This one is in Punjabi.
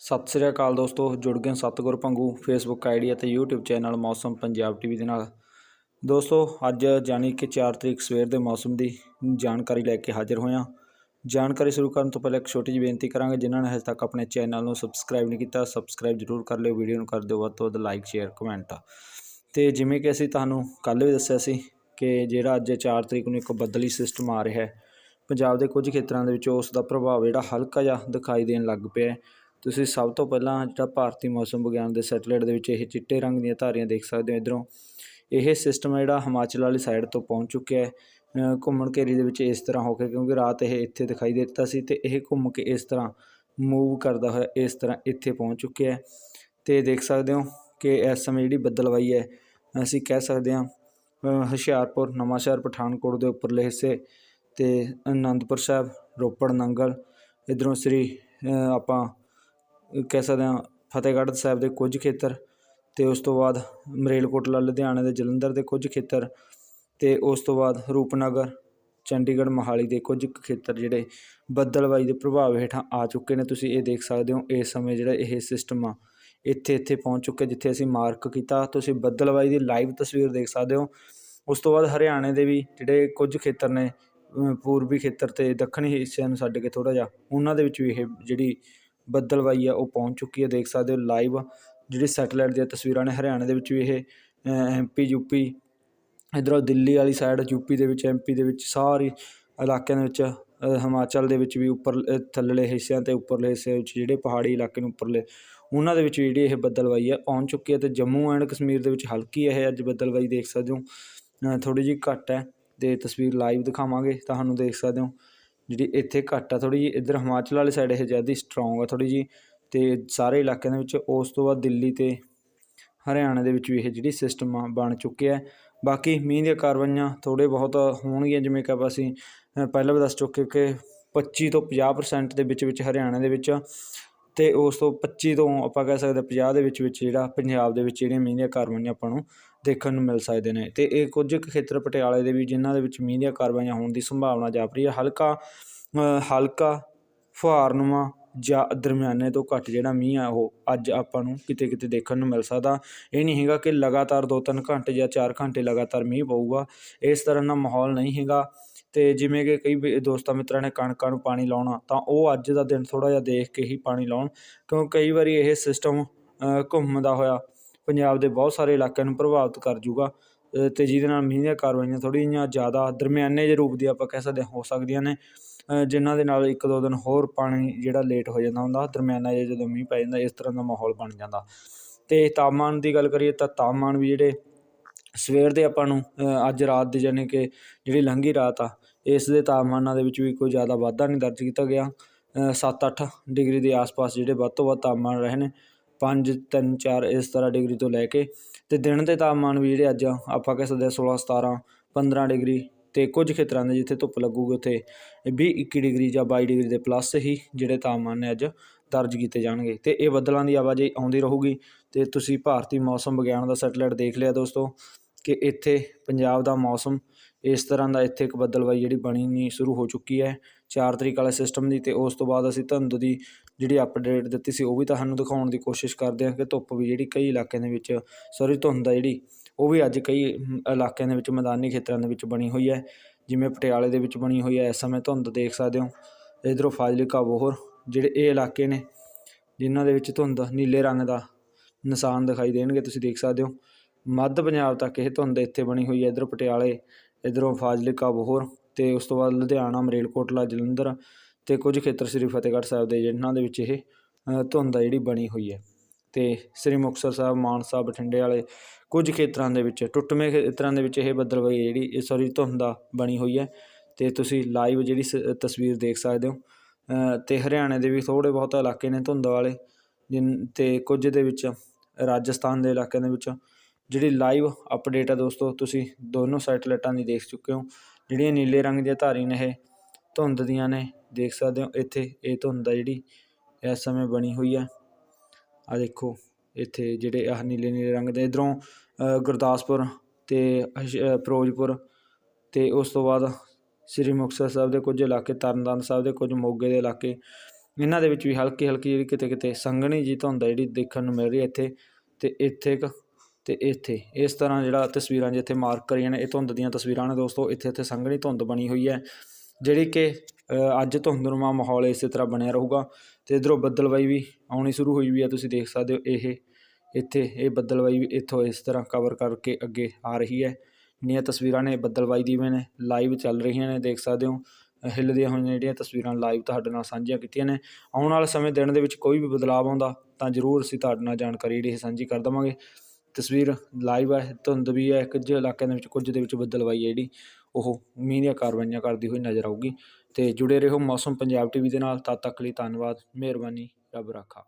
ਸਤਿ ਸ੍ਰੀ ਅਕਾਲ ਦੋਸਤੋ, ਜੁੜ ਗਏ ਸਤਗੁਰ ਪੰਗੂ ਫੇਸਬੁੱਕ ਆਈਡੀ ਅਤੇ YouTube channel Mausam Punjab TV ਦੇ ਨਾਲ। ਦੋਸਤੋ, ਅੱਜ ਜਾਣੀ ਕਿ 4 ਤਰੀਕ ਸਵੇਰ ਦੇ ਮੌਸਮ ਦੀ ਜਾਣਕਾਰੀ ਲੈ ਕੇ ਹਾਜ਼ਰ ਹੋਇਆ ਜਾਣਕਾਰੀ ਸ਼ੁਰੂ ਕਰਨ ਤੋਂ ਪਹਿਲਾਂ ਇੱਕ ਛੋਟੀ ਜਿਹੀ ਬੇਨਤੀ ਕਰਾਂਗੇ, ਜਿਨ੍ਹਾਂ ਨੇ ਹਜੇ ਤੱਕ ਆਪਣੇ ਚੈਨਲ ਨੂੰ ਸਬਸਕ੍ਰਾਈਬ ਨਹੀਂ ਕੀਤਾ ਸਬਸਕ੍ਰਾਈਬ ਜ਼ਰੂਰ ਕਰ ਲਿਓ, ਵੀਡੀਓ ਨੂੰ ਕਰ ਦਿਓ ਵੱਧ ਤੋਂ ਵੱਧ ਲਾਈਕ ਸ਼ੇਅਰ ਕਮੈਂਟ ਤੇ ਜਿਵੇਂ ਕਿ ਅਸੀਂ ਤੁਹਾਨੂੰ ਕੱਲ੍ਹ ਵੀ ਦੱਸਿਆ ਸੀ ਕਿ ਜਿਹੜਾ ਅੱਜ 4 ਤਰੀਕ ਨੂੰ ਇੱਕ ਬੱਦਲੀ ਸਿਸਟਮ ਆ ਰਿਹਾ ਹੈ, ਪੰਜਾਬ ਦੇ ਕੁਝ ਖੇਤਰਾਂ ਦੇ ਵਿੱਚ ਉਸ ਦਾ ਪ੍ਰਭਾਵ ਜਿਹੜਾ ਹਲਕਾ ਜਿਹਾ ਦਿਖਾਈ ਦੇਣ ਲੱਗ ਪਿਆ ਹੈ। ਤੁਸੀਂ ਸਭ ਤੋਂ ਪਹਿਲਾਂ ਜਿਹੜਾ ਭਾਰਤੀ ਮੌਸਮ ਵਿਗਿਆਨ ਦੇ ਸੈਟੇਲਾਈਟ ਦੇ ਵਿੱਚ ਇਹ ਚਿੱਟੇ ਰੰਗ ਦੀਆਂ ਧਾਰੀਆਂ ਦੇਖ ਸਕਦੇ ਹੋ ਇਧਰੋਂ। ਇਹ ਸਿਸਟਮ ਹੈ ਜਿਹੜਾ ਹਿਮਾਚਲ ਵਾਲੀ ਸਾਈਡ ਤੋਂ ਪਹੁੰਚ ਚੁੱਕਿਆ ਹੈ। ਘੁੰਮਣ ਘੇਰੀ ਦੇ ਵਿੱਚ ਇਸ ਤਰ੍ਹਾਂ ਹੋ ਕੇ, ਕਿਉਂਕਿ ਰਾਤ ਇਹ ਇੱਥੇ ਦਿਖਾਈ ਦੇ ਦਿੱਤਾ ਸੀ ਤੇ ਇਹ ਘੁੰਮ ਕੇ ਇਸ ਤਰ੍ਹਾਂ ਮੂਵ ਕਰਦਾ ਹੋਇਆ, ਇਸ ਤਰ੍ਹਾਂ ਇੱਥੇ ਪਹੁੰਚ ਚੁੱਕਿਆ ਹੈ। ਤੇ ਦੇਖ ਸਕਦੇ ਹੋ ਕਿ ਇਸ ਸਮੇਂ ਜਿਹੜੀ ਬੱਦਲਵਾਈ ਹੈ, ਅਸੀਂ ਕਹਿ ਸਕਦੇ ਹਾਂ ਹੁਸ਼ਿਆਰਪੁਰ, ਨਵਾਂਸ਼ਹਿਰ, ਪਠਾਨਕੋਟ ਦੇ ਉੱਪਰਲੇ ਹਿੱਸੇ ਤੇ ਅਨੰਦਪੁਰ ਸਾਹਿਬ, ਰੋਪੜ, ਨੰਗਲ, ਇਧਰੋਂ ਸ੍ਰੀ ਆਪਾਂ ਕਹਿ ਸਕਦੇ ਹਾਂ, ਫਤਿਹਗੜ੍ਹ ਸਾਹਿਬ ਦੇ ਕੁਝ ਖੇਤਰ ਅਤੇ ਉਸ ਤੋਂ ਬਾਅਦ ਮਰੇਲਕੋਟਲਾ, ਲੁਧਿਆਣੇ ਦੇ ਜਲੰਧਰ ਦੇ ਕੁਝ ਖੇਤਰ ਅਤੇ ਉਸ ਤੋਂ ਬਾਅਦ ਰੂਪਨਗਰ, ਚੰਡੀਗੜ੍ਹ, ਮੋਹਾਲੀ ਦੇ ਕੁਝ ਕੁ ਖੇਤਰ ਜਿਹੜੇ ਬੱਦਲਵਾਈ ਦੇ ਪ੍ਰਭਾਵ ਹੇਠਾਂ ਆ ਚੁੱਕੇ ਨੇ। ਤੁਸੀਂ ਇਹ ਦੇਖ ਸਕਦੇ ਹੋ ਇਸ ਸਮੇਂ ਜਿਹੜਾ ਇਹ ਸਿਸਟਮ ਆ ਇੱਥੇ ਇੱਥੇ ਪਹੁੰਚ ਚੁੱਕੇ ਜਿੱਥੇ ਅਸੀਂ ਮਾਰਕ ਕੀਤਾ। ਤੁਸੀਂ ਬੱਦਲਵਾਈ ਦੀ ਲਾਈਵ ਤਸਵੀਰ ਦੇਖ ਸਕਦੇ ਹੋ। ਉਸ ਤੋਂ ਬਾਅਦ ਹਰਿਆਣੇ ਦੇ ਵੀ ਜਿਹੜੇ ਕੁਝ ਖੇਤਰ ਨੇ ਪੂਰਬੀ ਖੇਤਰ ਤੇ ਦੱਖਣੀ ਹਿੱਸਿਆਂ ਨੂੰ ਛੱਡ ਕੇ ਥੋੜ੍ਹਾ ਜਿਹਾ, ਉਹਨਾਂ ਦੇ ਵਿੱਚ ਵੀ ਇਹ ਜਿਹੜੀ ਬੱਦਲਵਾਈ ਆ ਉਹ ਪਹੁੰਚ ਚੁੱਕੀ ਹੈ ਦੇਖ ਸਕਦੇ ਹੋ ਲਾਈਵ ਜਿਹੜੀ ਸੈਟੇਲਾਈਟ ਦੀਆਂ ਤਸਵੀਰਾਂ ਨੇ ਹਰਿਆਣੇ ਦੇ ਵਿੱਚ ਵੀ ਇਹ ਐਮਪੀ ਯੂਪੀ ਇੱਧਰੋਂ ਦਿੱਲੀ ਵਾਲੀ ਸਾਈਡ ਯੂਪੀ ਦੇ ਵਿੱਚ ਐਮਪੀ ਦੇ ਵਿੱਚ ਸਾਰੀ ਇਲਾਕਿਆਂ ਦੇ ਵਿੱਚ ਹਿਮਾਚਲ ਦੇ ਵਿੱਚ ਵੀ ਉੱਪਰ ਅ, ਥੱਲੜੇ ਹਿੱਸਿਆਂ ਤੇ ਉੱਪਰਲੇ ਹਿੱਸੇ ਵਿੱਚ ਜਿਹੜੇ ਪਹਾੜੀ ਇਲਾਕੇ ਨੇ ਉੱਪਰਲੇ ਉਹਨਾਂ ਦੇ ਵਿੱਚ ਵੀ ਜਿਹੜੀ ਇਹ ਬੱਦਲਵਾਈ ਹੈ ਪਹੁੰਚ ਚੁੱਕੀ ਹੈ ਤੇ ਜੰਮੂ ਐਂਡ ਕਸ਼ਮੀਰ ਦੇ ਵਿੱਚ ਹਲਕੀ ਇਹ ਅੱਜ ਬੱਦਲਵਾਈ ਦੇਖ ਸਕਦੇ ਹੋ ਥੋੜੀ ਜਿਹੀ ਘੱਟ ਹੈ ਤੇ ਤਸਵੀਰ ਲਾਈਵ ਦਿਖਾਵਾਂਗੇ ਤੁਹਾਨੂੰ ਦੇਖ ਸਕਦੇ ਹੋ। ਜਿਹੜੀ ਇੱਥੇ ਘੱਟ ਆ ਥੋੜੀ ਜਿਹੀ ਇੱਧਰ ਹਿਮਾਚਲ ਵਾਲੀ ਸਾਈਡ ਇਹ ਜ਼ਿਆਦਾ ਸਟਰੋਂਗ ਆ ਥੋੜੀ ਜਿਹੀ ਤੇ ਸਾਰੇ ਇਲਾਕਿਆਂ ਦੇ ਵਿੱਚ ਉਸ ਤੋਂ ਬਾਅਦ ਦਿੱਲੀ ਤੇ ਹਰਿਆਣਾ ਦੇ ਵਿੱਚ ਵੀ ਇਹ ਜਿਹੜੀ ਸਿਸਟਮ ਆ ਬਣ ਚੁੱਕਿਆ ਬਾਕੀ ਮੀਂਹ ਦੀਆਂ ਕਾਰਵਾਈਆਂ ਥੋੜੇ ਬਹੁਤ ਹੋਣਗੀਆਂ, ਜਿਵੇਂ ਕਿ ਆਪਾਂ ਅਸੀਂ ਪਹਿਲਾਂ ਵੀ ਦੱਸ ਚੁੱਕੇ ਕਿ 25 ਤੋਂ 50% ਦੇ ਵਿੱਚ ਵਿੱਚ ਹਰਿਆਣਾ ਦੇ ਵਿੱਚ ਅਤੇ ਉਸ ਤੋਂ 25 ਤੋਂ ਆਪਾਂ ਕਹਿ ਸਕਦੇ 50 ਦੇ ਵਿੱਚ ਵਿੱਚ ਜਿਹੜਾ ਪੰਜਾਬ ਦੇ ਵਿੱਚ ਜਿਹੜੀਆਂ ਮੀਂਹ ਦੀਆਂ ਕਾਰਵਾਈਆਂ ਆਪਾਂ ਨੂੰ ਦੇਖਣ ਨੂੰ ਮਿਲ ਸਕਦੇ ਨੇ। ਅਤੇ ਇਹ ਕੁਝ ਕੁ ਖੇਤਰ ਪਟਿਆਲੇ ਦੇ ਵੀ ਜਿਨ੍ਹਾਂ ਦੇ ਵਿੱਚ ਮੀਂਹ ਦੀਆਂ ਕਾਰਵਾਈਆਂ ਹੋਣ ਦੀ ਸੰਭਾਵਨਾ ਜਾਪ ਰਹੀ ਹੈ। ਹਲਕਾ ਹਲਕਾ ਫੁਹਾਰਨੁਮਾ ਜਾਂ ਦਰਮਿਆਨੇ ਤੋਂ ਘੱਟ ਜਿਹੜਾ ਮੀਂਹ ਆ ਉਹ ਅੱਜ ਆਪਾਂ ਨੂੰ ਕਿਤੇ ਕਿਤੇ ਦੇਖਣ ਨੂੰ ਮਿਲ ਸਕਦਾ। ਇਹ ਨਹੀਂ ਹੈਗਾ ਕਿ ਲਗਾਤਾਰ 2-3 ਘੰਟੇ ਜਾਂ 4 ਘੰਟੇ ਲਗਾਤਾਰ ਮੀਂਹ ਪਊਗਾ। ਇਸ ਤਰ੍ਹਾਂ ਦਾ ਮਾਹੌਲ ਨਹੀਂ ਹੈਗਾ। ਅਤੇ ਜਿਵੇਂ ਕਿ ਕਈ ਵੀ ਦੋਸਤਾਂ ਮਿੱਤਰਾਂ ਨੇ ਕਣਕਾਂ ਨੂੰ ਪਾਣੀ ਲਾਉਣਾ ਤਾਂ ਉਹ ਅੱਜ ਦਾ ਦਿਨ ਥੋੜ੍ਹਾ ਜਿਹਾ ਦੇਖ ਕੇ ਹੀ ਪਾਣੀ ਲਾਉਣ ਕਿਉਂਕਿ ਕਈ ਵਾਰੀ ਇਹ ਸਿਸਟਮ ਘੁੰਮਦਾ ਹੋਇਆ ਪੰਜਾਬ ਦੇ ਬਹੁਤ ਸਾਰੇ ਇਲਾਕਿਆਂ ਨੂੰ ਪ੍ਰਭਾਵਿਤ ਕਰ ਜੂਗਾ ਅਤੇ ਜਿਹਦੇ ਨਾਲ ਮੀਂਹ ਦੀਆਂ ਕਾਰਵਾਈਆਂ ਥੋੜ੍ਹੀਆਂ ਜਿਹੀਆਂ ਜ਼ਿਆਦਾ ਦਰਮਿਆਨੇ ਜਿਹੇ ਰੂਪ ਦੀ ਆਪਾਂ ਕਹਿ ਸਕਦੇ ਹਾਂ ਹੋ ਸਕਦੀਆਂ ਨੇ ਅ, ਜਿਨ੍ਹਾਂ ਦੇ ਨਾਲ ਇੱਕ ਦੋ ਦਿਨ ਹੋਰ ਪਾਣੀ ਜਿਹੜਾ ਲੇਟ ਹੋ ਜਾਂਦਾ ਹੁੰਦਾ ਦਰਮਿਆਨਾ ਜਿਹਾ ਜਦੋਂ ਮੀਂਹ ਪੈ ਜਾਂਦਾ ਇਸ ਤਰ੍ਹਾਂ ਦਾ ਮਾਹੌਲ ਬਣ ਜਾਂਦਾ। ਅਤੇ ਤਾਪਮਾਨ ਦੀ ਗੱਲ ਕਰੀਏ ਤਾਂ ਤਾਪਮਾਨ ਵੀ ਜਿਹੜੇ ਸਵੇਰ ਦੇ ਆਪਾਂ ਨੂੰ ਅੱਜ ਰਾਤ ਦੇ ਯਾਨੀ ਕਿ ਜਿਹੜੀ ਲੰਘੀ ਰਾਤ ਆ ਇਸ ਦੇ ਤਾਪਮਾਨਾਂ ਦੇ ਵਿੱਚ ਵੀ ਕੋਈ ਜ਼ਿਆਦਾ ਵਾਧਾ ਨਹੀਂ ਦਰਜ ਕੀਤਾ ਗਿਆ। 7-8 ਡਿਗਰੀ ਦੇ ਆਸ-ਪਾਸ ਜਿਹੜੇ ਵੱਧ ਤੋਂ ਵੱਧ ਤਾਪਮਾਨ ਰਹੇ ਨੇ 5 3 4 ਇਸ ਤਰ੍ਹਾਂ ਡਿਗਰੀ ਤੋਂ ਲੈ ਕੇ ਅਤੇ ਦਿਨ ਦੇ ਤਾਪਮਾਨ ਵੀ ਜਿਹੜੇ ਅੱਜ ਆਪਾਂ ਕਹਿ ਸਕਦੇ ਹਾਂ 16 17 15 ਡਿਗਰੀ ਅਤੇ ਕੁਝ ਖੇਤਰਾਂ ਦੇ ਜਿੱਥੇ ਧੁੱਪ ਲੱਗੂਗੀ ਉੱਥੇ ਵੀਹ, ਇੱਕੀ ਡਿਗਰੀ ਜਾਂ ਬਾਈ ਡਿਗਰੀ ਦੇ ਪਲੱਸ ਹੀ ਜਿਹੜੇ ਤਾਪਮਾਨ ਨੇ ਅੱਜ ਦਰਜ ਕੀਤੇ ਜਾਣਗੇ। ਅਤੇ ਇਹ ਬੱਦਲਾਂ ਦੀ ਆਵਾਜਾਈ ਆਉਂਦੀ ਰਹੂਗੀ ਅਤੇ ਤੁਸੀਂ ਭਾਰਤੀ ਮੌਸਮ ਵਿਗਿਆਨ ਦਾ ਸੈਟੇਲਾਈਟ ਦੇਖ ਲਿਆ ਦੋਸਤੋ। ਕਿ ਇੱਥੇ ਪੰਜਾਬ ਦਾ ਮੌਸਮ ਇਸ ਤਰ੍ਹਾਂ ਦਾ ਇੱਥੇ ਇੱਕ ਬੱਦਲਵਾਈ ਜਿਹੜੀ ਬਣੀ ਸ਼ੁਰੂ ਹੋ ਚੁੱਕੀ ਹੈ। ਚਾਰ ਤਰੀਕ ਵਾਲੇ ਸਿਸਟਮ ਦੀ ਅਤੇ ਉਸ ਤੋਂ ਬਾਅਦ ਅਸੀਂ ਧੁੰਦ ਦੀ ਜਿਹੜੀ ਅਪਡੇਟ ਦਿੱਤੀ ਸੀ, ਉਹ ਵੀ ਤੁਹਾਨੂੰ ਦਿਖਾਉਣ ਦੀ ਕੋਸ਼ਿਸ਼ ਕਰਦੇ ਹਾਂ ਕਿ ਧੁੱਪ ਵੀ ਜਿਹੜੀ ਕਈ ਇਲਾਕਿਆਂ ਦੇ ਵਿੱਚ ਸੌਰੀ ਧੁੰਦ ਆ ਜਿਹੜੀ, ਉਹ ਵੀ ਅੱਜ ਕਈ ਇਲਾਕਿਆਂ ਦੇ ਵਿੱਚ ਮੈਦਾਨੀ ਖੇਤਰਾਂ ਦੇ ਵਿੱਚ ਬਣੀ ਹੋਈ ਹੈ। ਜਿਵੇਂ ਪਟਿਆਲੇ ਦੇ ਵਿੱਚ ਬਣੀ ਹੋਈ ਹੈ, ਇਸ ਸਮੇਂ ਧੁੰਦ ਦੇਖ ਸਕਦੇ ਹੋ। ਇਧਰੋਂ ਫਾਜ਼ਿਲਕਾ ਬੋਹਰ, ਜਿਹੜੇ ਇਹ ਇਲਾਕੇ ਨੇ, ਜਿਨ੍ਹਾਂ ਦੇ ਵਿੱਚ ਧੁੰਦ ਨੀਲੇ ਰੰਗ ਦਾ ਨਿਸ਼ਾਨ ਦਿਖਾਈ ਦੇਣਗੇ, ਤੁਸੀਂ ਦੇਖ ਸਕਦੇ ਹੋ। ਮੱਧ ਪੰਜਾਬ ਤੱਕ ਇਹ ਧੁੰਦ ਇੱਥੇ ਬਣੀ ਹੋਈ ਹੈ। ਇਧਰੋਂ ਪਟਿਆਲੇ ਇਧਰੋਂ ਫਾਜ਼ਿਲਕਾ ਬੋਹਰ ਤੇ ਉਸ ਤੋਂ ਬਾਅਦ ਲੁਧਿਆਣਾ ਮਰੇਲਕੋਟਲਾ ਜਲੰਧਰ ਤੇ ਕੁਝ ਖੇਤਰ ਸ੍ਰੀ ਫਤਿਹਗੜ੍ਹ ਸਾਹਿਬ ਦੇ ਜਿਨ੍ਹਾਂ ਦੇ ਵਿੱਚ ਇਹ ਧੁੰਦ ਆ ਜਿਹੜੀ ਬਣੀ ਹੋਈ ਹੈ। ਤੇ ਸ੍ਰੀ ਮੁਕਤਸਰ ਸਾਹਿਬ ਮਾਨਸਾ ਬਠਿੰਡੇ ਵਾਲੇ ਕੁਝ ਖੇਤਰਾਂ ਦੇ ਵਿੱਚ ਟੁੱਟਵੇਂ ਖੇਤਰਾਂ ਦੇ ਵਿੱਚ ਇਹ ਬੱਦਲਵਾਈ ਜਿਹੜੀ ਸੌਰੀ ਧੁੰਦ ਆ ਬਣੀ ਹੋਈ ਹੈ। ਤੇ ਤੁਸੀਂ ਲਾਈਵ ਜਿਹੜੀ ਸ- ਤਸਵੀਰ ਦੇਖ ਸਕਦੇ ਹੋ। ਅ, ਤੇ ਹਰਿਆਣੇ ਦੇ ਵੀ ਥੋੜ੍ਹੇ ਬਹੁਤ ਇਲਾਕੇ ਨੇ ਧੁੰਦ ਵਾਲੇ ਜਿਨ ਤੇ ਕੁਝ ਦੇ ਵਿੱਚ ਰਾਜਸਥਾਨ ਦੇ ਇਲਾਕਿਆਂ ਦੇ ਵਿੱਚ ਜਿਹੜੀ ਲਾਈਵ ਅਪਡੇਟ ਆ ਦੋਸਤੋ, ਤੁਸੀਂ ਦੋਨੋਂ ਸੈਟਲਾਈਟਾਂ ਦੀ ਦੇਖ ਚੁੱਕੇ ਹੋ। ਜਿਹੜੀਆਂ ਨੀਲੇ ਰੰਗ ਦੀਆਂ ਧਾਰੀ ਨੇ, ਇਹ ਧੁੰਦ ਦੀਆਂ ਨੇ, ਦੇਖ ਸਕਦੇ ਹੋ ਇੱਥੇ, ਇਹ ਧੁੰਦ ਆ ਜਿਹੜੀ, ਇਸ ਸਮੇਂ ਬਣੀ ਹੋਈ ਹੈ ਆ ਦੇਖੋ, ਇੱਥੇ ਜਿਹੜੇ ਆਹ ਨੀਲੇ ਨੀਲੇ ਰੰਗ ਦੇ, ਇਧਰੋਂ ਗੁਰਦਾਸਪੁਰ ਤੇ ਫਿਰੋਜ਼ਪੁਰ ਤੇ ਉਸ ਤੋਂ ਬਾਅਦ ਸ੍ਰੀ ਮੁਕਤਸਰ ਸਾਹਿਬ ਦੇ ਕੁਝ ਇਲਾਕੇ, ਤਰਨਤਾਰਨ ਸਾਹਿਬ ਦੇ ਕੁਝ ਮੋਗੇ ਦੇ ਇਲਾਕੇ, ਇਹਨਾਂ ਦੇ ਵਿੱਚ ਵੀ ਹਲਕੀ ਹਲਕੀ ਜਿਹੜੀ ਕਿਤੇ ਕਿਤੇ ਸੰਘਣੀ ਜੀ ਧੁੰਦ ਹੈ ਜਿਹੜੀ ਦੇਖਣ ਨੂੰ ਮਿਲ ਰਹੀ ਹੈ ਇੱਥੇ। ਤੇ ਇੱਥੇ ਇੱਕ ਤੇ ਇੱਥੇ ਇਸ ਤਰ੍ਹਾਂ ਜਿਹੜਾ ਤਸਵੀਰਾਂ ਜਿੱਥੇ ਮਾਰਕ ਕਰੀਆਂ ਨੇ ਇਹ ਧੁੰਦ ਦੀਆਂ ਤਸਵੀਰਾਂ ਨੇ ਦੋਸਤੋ ਇੱਥੇ ਇੱਥੇ ਸੰਘਣੀ ਧੁੰਦ ਬਣੀ ਹੋਈ ਹੈ ਜਿਹੜੀ ਕਿ ਅ, ਅੱਜ ਧੁੰਦਨੁਮਾ ਮਾਹੌਲ ਇਸੇ ਤਰ੍ਹਾਂ ਬਣਿਆ ਰਹੂਗਾ ਤੇ ਇਧਰੋਂ ਬੱਦਲਵਾਈ ਵੀ ਆਉਣੀ ਸ਼ੁਰੂ ਹੋਈ ਵੀ ਹੈ ਤੁਸੀਂ ਦੇਖ ਸਕਦੇ ਹੋ ਇਹ ਇੱਥੇ ਇਹ ਬੱਦਲਵਾਈ ਵੀ ਇੱਥੋਂ ਇਸ ਤਰ੍ਹਾਂ ਕਵਰ ਕਰਕੇ ਅੱਗੇ ਆ ਰਹੀ ਹੈ ਜਿਹੜੀਆਂ ਤਸਵੀਰਾਂ ਨੇ ਬਦਲਵਾਈ ਦੀ ਵੀ ਨੇ ਲਾਈਵ ਚੱਲ ਰਹੀਆਂ ਨੇ ਦੇਖ ਸਕਦੇ ਹੋ ਹਿੱਲਦੀਆਂ ਹੋਈਆਂ ਜਿਹੜੀਆਂ ਤਸਵੀਰਾਂ ਲਾਈਵ ਤੁਹਾਡੇ ਨਾਲ ਸਾਂਝੀਆਂ ਕੀਤੀਆਂ ਨੇ ਆਉਣ ਵਾਲੇ ਸਮੇਂ ਦਿਨ ਦੇ ਵਿੱਚ ਕੋਈ ਵੀ ਬਦਲਾਅ ਆਉਂਦਾ ਤਾਂ ਜ਼ਰੂਰ ਅਸੀਂ ਤੁਹਾਡੇ ਨਾਲ ਜਾਣਕਾਰੀ ਜਿਹੜੀ ਇਹ ਸਾਂਝੀ ਕਰ ਦੇਵਾਂਗੇ ਤਸਵੀਰ ਲਾਈਵ ਹੈ, ਧੁੰਦ ਵੀ ਹੈ ਕੁਝ ਇਲਾਕਿਆਂ ਦੇ ਵਿੱਚ ਕੁਝ ਦੇ ਵਿੱਚ ਬੱਦਲਵਾਈ ਹੈ ਜਿਹੜੀ, ਉਹ ਮੀਂਹ ਦੀਆਂ ਕਾਰਵਾਈਆਂ ਕਰਦੀ ਹੋਈ ਨਜ਼ਰ ਆਊਗੀ। ਅਤੇ ਜੁੜੇ ਰਹੋ ਮੌਸਮ ਪੰਜਾਬ ਟੀਵੀ ਦੇ ਨਾਲ, ਤਦ ਤੱਕ ਲਈ ਧੰਨਵਾਦ, ਮਿਹਰਬਾਨੀ, ਰੱਬ ਰਾਖਾ।